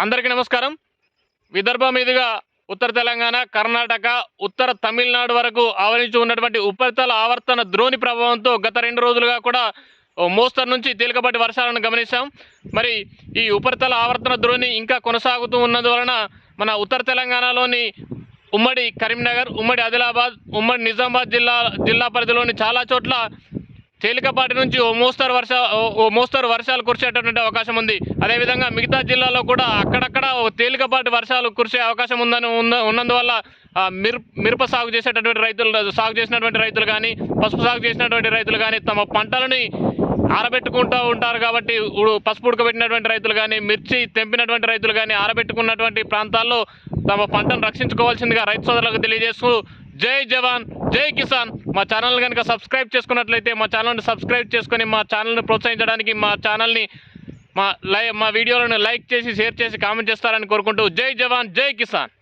అందరికీ నమస్కారం. విదర్భ మీదుగా ఉత్తర తెలంగాణ కర్ణాటక ఉత్తర తమిళనాడు వరకు ఆవరించి ఉన్నటువంటి ఉపరితల ఆవర్తన ద్రోణి ప్రభావంతో గత రెండు రోజులుగా కూడా మోస్తరు నుంచి తేలికపాటి వర్షాలను గమనించాం మరి ఈ ఉపరితల ఆవర్తన ద్రోణి ఇంకా కొనసాగుతూ ఉన్నందువలన మన ఉత్తర తెలంగాణలోని ఉమ్మడి కరీంనగర్ ఉమ్మడి ఆదిలాబాద్ ఉమ్మడి నిజామాబాద్ జిల్లా జిల్లా పరిధిలోని చాలా చోట్ల తేలికపాటి నుంచి ఓ మోస్తరు వర్ష ఓ- మోస్తరు వర్షాలు కురిసేటటువంటి అవకాశం ఉంది. అదేవిధంగా మిగతా జిల్లాలో కూడా అక్కడక్కడ తేలికపాటి వర్షాలు కురిసే అవకాశం ఉందని ఉన్నందువల్ల మిర్ మిరప మిరప సాగు చేసేటటువంటి రైతులు సాగు చేసినటువంటి రైతులు కానీ పసుపు సాగు చేసినటువంటి రైతులు కానీ తమ పంటలని ఆరబెట్టుకుంటూ ఉంటారు కాబట్టి పసుపు ఉడకబెట్టినటువంటి రైతులు కానీ మిర్చి తెంపినటువంటి రైతులు కానీ ఆరబెట్టుకున్నటువంటి ప్రాంతాల్లో తమ పంటను రక్షించుకోవాల్సిందిగా రైతు సోదరులకు తెలియజేస్తూ జై జవాన్ జై కిసాన్. మా ఛానల్ కనుక సబ్స్క్రైబ్ చేసుకున్నట్లయితే మా ఛానల్ని సబ్స్క్రైబ్ చేసుకొని మా ఛానల్ని ప్రోత్సహించడానికి మా ఛానల్ని మా లై మా వీడియోలను లైక్ చేసి షేర్ చేసి కామెంట్ చేస్తారని కోరుకుంటూ జై జవాన్ జై కిసాన్.